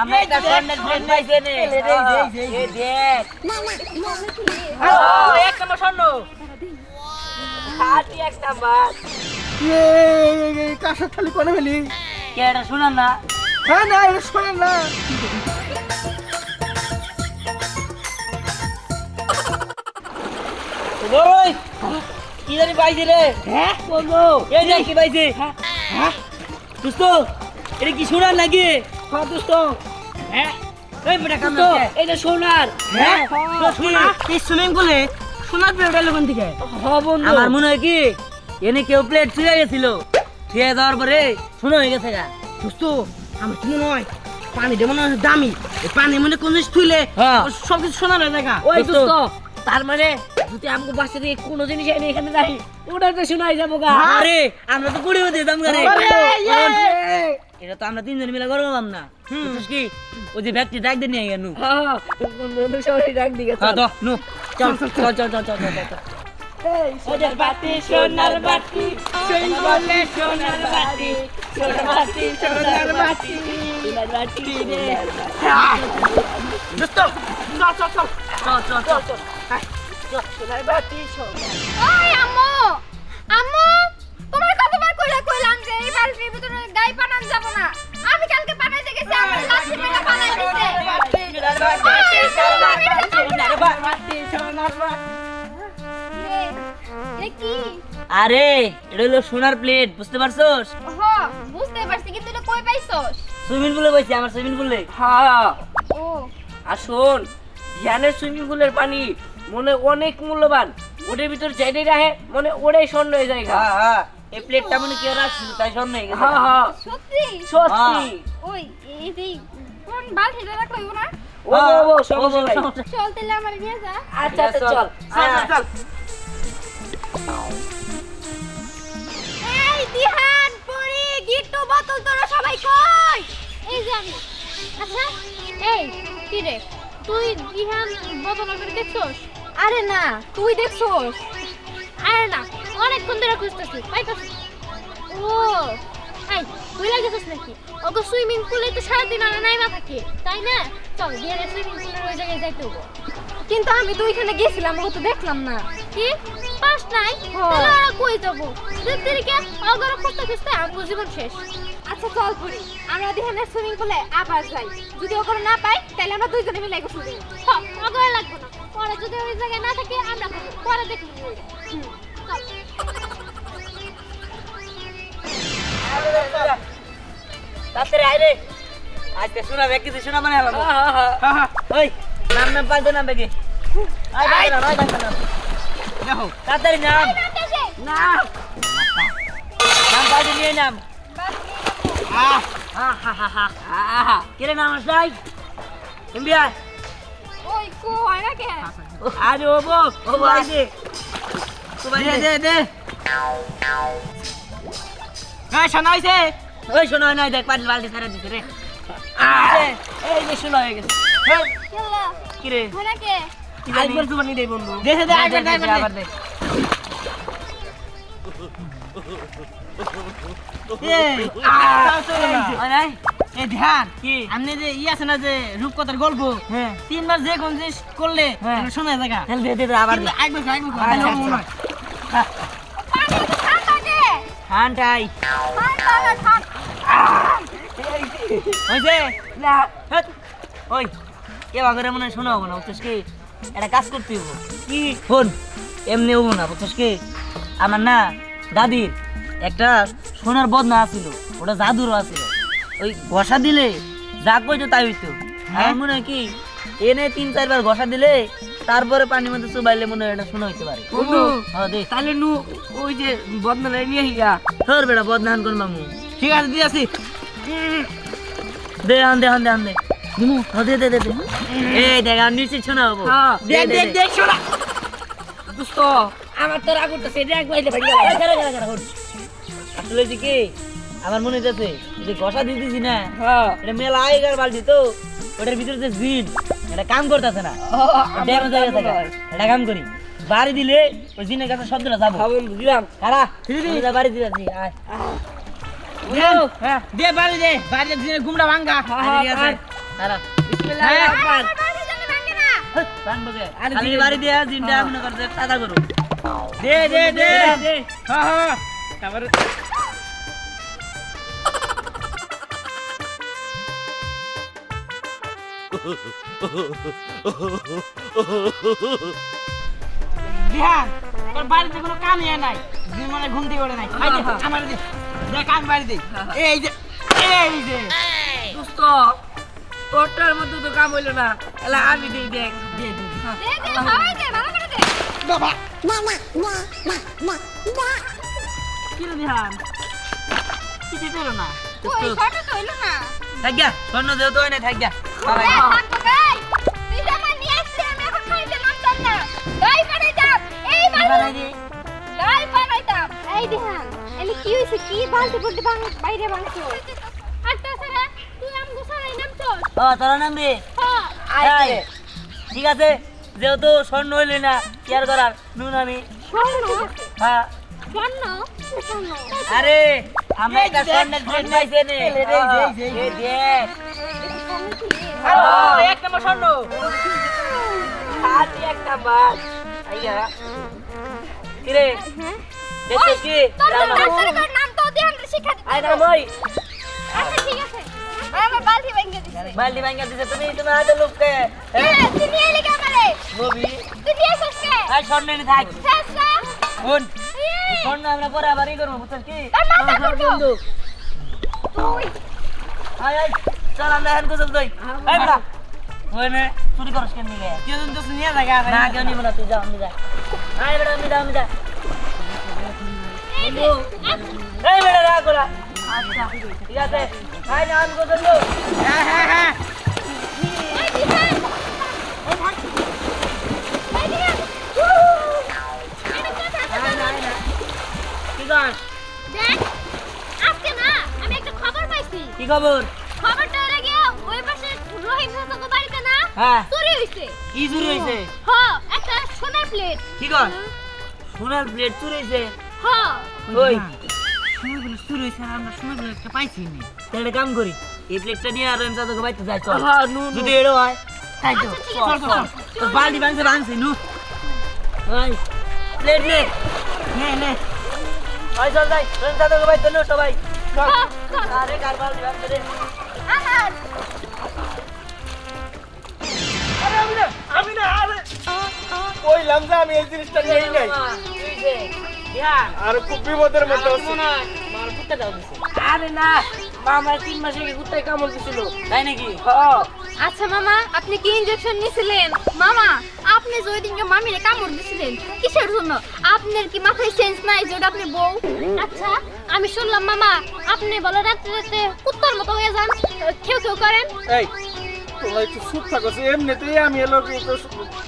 আমরা একটা স্বর্ণের প্লেট পাইছে নে। এই, এই, এই, এই, এই। এই দেখ। ও এক নম্বর স্বর্ণ। হাতি এক নাম্বার। কাঁসা খালি কোনে ফেলি? কে এটা শুনান না? হ্যাঁ না এটা শোনেন না। কি জানি পাইছি রে? হ্যাঁ? বন্ধু এই দেখ কি পাইছি। হ্যাঁ? দোস্ত এটা কি সোনার নাকি? হ্যাঁ হ্যাঁ এই বেটা কাম এটা সোনার হ্যাঁ সোনা এই সুইমিং পুলে সোনার প্লেট এলো কোন থেকে হ্যাঁ বন্ধু। আমার মনে হয় কি এনে কেউ প্লেট ছুঁয়ে গেছিল। ছুঁয়ে যাওয়ার পরে শোনা হয়ে গেছে গা। দোস্ত আমার কি মনে হয় পানিটা মনে হয় দামি। পানি মনে কোন জিনিস থুইলে হ্যাঁ। সব কিছু সোনার হয়ে গা। ওই দোস্ত, তার মানে যদি আমাকে বাসা দিয়ে কোনো জিনিস এনে এখানে নাই ওটা তো শোনাই যাব গা। হ্যাঁ। আরে আমরা তো কুড়ি হতে দাম গারে আরে, ইয়ে। এটা তো আমরা তিনজন মিলে করলাম না। বুঝছিস কি? ওই যে ব্যক্তি ডাক দিয়ে নিয়ে গেল হ্যাঁ সবাই ডাক দিকে হ্যাঁ নু চল চল চল চল চল চল চল ওদের বাতি সোনার বাতি বলে সোনার বাতি সোনার বাতি সোনার বাতি। সোনার বাতি রে দোস্ত চল চল চল। চল চল চল। চল সোনার বাতি সোনার আম্মু বালতির ভিতরে গাই পানান যাব না। আমি কালকে পানাইতে গেছি আমার লাঠি মেরে কি আরে এটা হলো সোনার প্লেট বুঝতে পারছোস? বুঝতে পারছি কিন্তু এটা কই পাইছস? সুইমিং পুলে বসে আমার সুইমিং পুলে। হ্যাঁ ও আর শোন ধ্যানের সুইমিং পুলের পানি মনে অনেক মূল্যবান। ওটার ভিতর যাইতে রাখে মনে ওটাই স্বর্ণ হয়ে যায় গা। হ্যাঁ হ্যাঁ। এই প্লেটটা মনে রাখছিল তাই হয়ে গেছে। হ্যাঁ হ্যাঁ। সত্যি? সত্যি। ওই এই যে কোন বালতিটা না? ও ও ও সমস্যা নাই। চল তাহলে আমার নিয়ে যা। আচ্ছা আচ্ছা চল। হ্যাঁ। চল এই দিহান পরি গিট্টু বোতল তোরা সবাই কই? এই যে আমি। আচ্ছা এই কি রে? তুই দিহান বোতল করে দেখছস? আরে না তুই দেখছস? আরে না ধরে খুঁজতেছি। পাইতাছি। ও এই তুই লাগেছিস নাকি? ওকে সুইমিং পুলে তো সারাদিন আর নাই না থাকে। তাই না? চল দিহানের সুইমিং পুলের ওই জায়গায় যাইতে হব কিন্তু আমি তো ওইখানে গেছিলাম ও তো দেখলাম না। কি? পাস নাই? তাহলে আর কই যাব? দেখতে কে অগর খুঁজতে খুঁজতে আমার জীবন শেষ। আচ্ছা চল পুরি আমরা দিহানের সুইমিং পুলে আবার যাই। যদি ওগর না পাই তাহলে আমরা দুইজনে মিলে একটু শুনি হ্যাঁ অগর লাগবে না। পরে যদি ওই জায়গায় না থাকে আমরা পরে দেখব চল। তাড়াতাড়ি আয় রে। আজকে শোনা ব্যাগ কিছু শোনা মানে হলাম ওই নাম নাম পাল্টে নাম ব্যাগে? আয় আয় আয় আয় দেখো তাড়াতাড়ি নাম। না নাম পাল্টে নিয়ে নাম। কিরে নাম আসলাই ইন্ডিয়া ওই কো হয় না কে? আরে দে দে। হ্যাঁ শোনা হয়েছে ওই শোনা নাই দেখ পানি বালতি ছেড়ে দিতে রে। এই যে শোনা হয়ে গেছে। হয় কে বন্ধু। দে দে, আবার দে আপনি যে ই আছে না যে রূপকথার গল্প হ্যাঁ। তিনবার যে কোন জিনিস করলে হ্যাঁ। শোনা জায়গা দে দে দে, আবার একবার একবার হইছে না। হেৎ। ওই কে বাগরে মনে শোনা হব না বুঝছিস কি একটা কাজ করতে হব কি? ফোন এমনি হব না বুঝছিস কি আমার না দাদির একটা সোনার বদনা আছিল ওটা জাদুরও আছিল। ওই ঘষা দিলে যা কইতো তাই হইতো। আমার মনে হয় কি এনে তিন চারবার ঘষা দিলে তারপরে পানির মধ্যে চুবাইলে মনে হয় এটা শোনা হইতে পারে। তাহলে নু ওই যে বদনা নিয়ে হিয়া তোর বেটা বদনাহান কোন মামু। ঠিক আছে দিয়ে আসি। দে আন দে আন দে আন দে। দিমু দে দে দে দে। এই দেখ নিশ্চিত শোনা হব। হ্যাঁ দেখ দেখ দেখ শোনা দোস্ত আমার তো রাগ উঠতেছে দেখ খারা, হট। আসলে হচ্ছে কি আমার মনে হইতেছে যে ঘষা দিতেছি না হ্যাঁ। এটা মেলা আগেকার বালতি তো ওটার ভিতরে যে জিন এটা কাম করতেছে না। ড্যামেজ হয়ে গেছে এটা কাম করি। বাড়ি দিলে ওই জিনের কাছে শব্দটা যাব। হ্যাঁ দিলাম বাড়ি দিতেছি আয়। দে, বাড়ি দে। বাড়ি ভাঙ্গা। হ্যাঁ। আকবার আমার বাড়ি যেন ভাঙে না। হেই, ভাঙবো কে? আরে খালি দিয়ে বাড়ি দিয়া জিনটা হ্যাঁ। মনে কর সাদা করো। দে দে দে। হ্যাঁ হ্যাঁ। তারপরে বিহান তোর বাড়িতে কোনো কামই নাই তুই মনে হয় ঘুম থেকে ওঠে নাই। আই দে, আমার দে দেখ আমি বাড়ি দিই এই যে এই যে। দোস্ত তোরটার মধ্যে তো কাম হইল না এলা আমি দেই দেখ। দে দে দে। দে ভালো করে দে। বাবা। বাহ কি রে বিহান কিছু না। ওই শর্ট তো হইল না। থাক গিয়া স্বর্ণ দেও তো না থাক গিয়া। এই থাকব তুই জামা নিয়ে আসছিস আমি এখন খাইতে নামতাম না গাই পাঠাইতাম এই বাড়ি গাই পাঠাইতাম এই দিহান এলি কি হইছে কি বালতি বলতে বাং বাইরে বাংছো স্যার তুই আম গোসাই নামছস ও তোরা নামবি? হ্যাঁ এই, ঠিক আছে যেহেতু স্বর্ণ হইলি না কেয়ার করার নুন আমি। স্বর্ণ? হ্যাঁ। স্বর্ণ? স্বর্ণ আরে আমরা একটা স্বর্ণের ড্রেস পাইছে নে এই, এই, এই, এই, এই দেখ ও এক নম্বর স্বর্ণ। খালি একটা মাছ আইয়া। কিরে? দেখছিস কি? নাম তো দিহান শিক্ষা দিতে আই না মই। আচ্ছা ঠিক আছে। আমার বালতি ভেঙে দিছে। বালতি ভাঙ্গা দিছে তুমি তুমি হাতে লোককে তুই নিয়ে এলি আমারে ববি তুই নিয়ে এসেছিস কে স্বর্ণ এনে থাক। শেষ না শুন। এই, স্বর্ণ আমরা পরে আবারই করব বুঝছিস কি? তুই। আয় আয়। চল আমরা এখন গোসল দই বড়া ওই নে। চুরি করস কেন নিয়ে? কেউ তো নিয়ে থাকে না কেউ নিব না তুই যা আমি যা আয় বেড়া আমি যা আমি যা এই বেড়া রাগ করা। আচ্ছা ঠিক আছে? আয় না আমি গোসল দই হ্যাঁ হ্যাঁ হ্যাঁ। না না না কি খবর? খবরটা হ্যাঁ। চুরি হইছে। কি চুরি একটা সোনার প্লেট কি কর? সোনার প্লেট চুরি হয়েছে হ। ওই সময়গুলো শুরু হয়েছে আর আমরা সময়গুলো একটা পাইছি নি। তাহলে কাম করি এই প্লেটটা নিয়ে আর আমি তাদেরকে বাইতে যাই চল। হ্যাঁ যদি এড়ো হয় তাই তো। আচ্ছা, চল চল বালতি ভাঙছে ভাঙছে নু ভাই প্লেট নে। নে নে। ওই চল যাই। তাদেরকে বাইতে নো সবাই। চল। আরে কার বালতি ভাঙছে রে? যে আমি এই জিনিসটা নেই নাই। আর খুব বিপদের মধ্যে আছি। মার কুত্তা দাও দিছে আরে না মামার তিন মাস আগে কুত্তায় কামড় দিছিল তাই নাকি? হ্যাঁ আচ্ছা মামা আপনি কি ইনজেকশন নিছিলেন? মামা আপনি যে মামিরে কামড় দিছিলেন কিসের জন্য? আপনার কি মাথায় সেন্স নাই যেটা আপনি বউ? আচ্ছা আমি শুনলাম মামা আপনি বলে রাত্রে রাত্রে কুত্তার মতো হয়ে যান কেউ কেউ করেন। এই তোমরা একটু চুপ থাকো এমনিতেই আমি এলো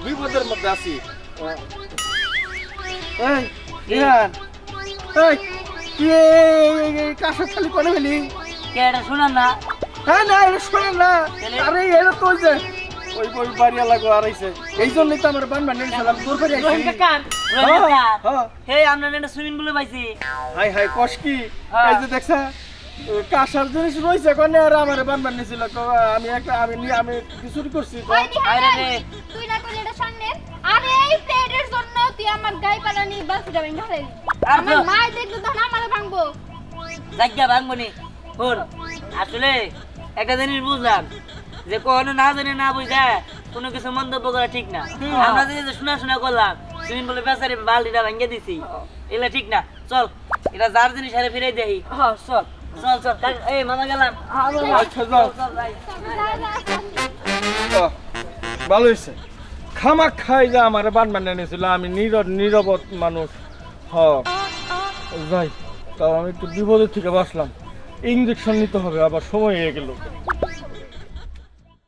বিপদের মধ্যে আছি। এই রিহান এই এই কাঁসা খালি করে ফেলি? কে এটা শোনান না? হ্যাঁ না এটা শোনেন না? আরে এটা তো যে ওই ওই বাড়ি লাগো আর আইছে এই জন্যই তো আমার বান বান নিয়েছিলাম তোর করে রহিম কাকার রহিম হ্যাঁ হে আমরা একটা সুইমিং পুলে পাইছি। হাই হাই কষ কি? হ্যাঁ। এই যে দেখছা কাঁসার জিনিস রয়েছে কোনে আর আমার বান বান নিয়েছিল আমি একটা আমি নিয়ে আমি কিছু করছি তো আরে রে। তুই না করলে এটা সামনে। আরে এই প্লেটের জন্য তুই আমার গায়ে পালানি বাসটা ভেঙে ফেলি আর আমার মা দেখল তখন আমারে ভাঙবো। জায়গা ভাঙবনি শোন আসলে একটা জিনিস বুঝলাম যে কখনো না জানে না বুঝা কোনো কিছু মন্তব্য করা ঠিক না। আমরা যদি যে শোনা শোনা করলাম সুইমিং পুলে বেচারে বালতিটা ভাঙিয়ে দিছি এগুলা ঠিক না। চল এটা যার জিনিস হারে ফিরে দেই। হ্যাঁ। চল। চল চল এই মামা গেলাম। আচ্ছা যাও। ভালো হয়েছে। খাই যা আমার বান বান নিয়েছিল আমি নীরব নীরবত মানুষ। হ যাই। তাও আমি একটু বিপদের থেকে বাঁচলাম। ইঞ্জেকশন নিতে হবে আবার সময় হয়ে গেল।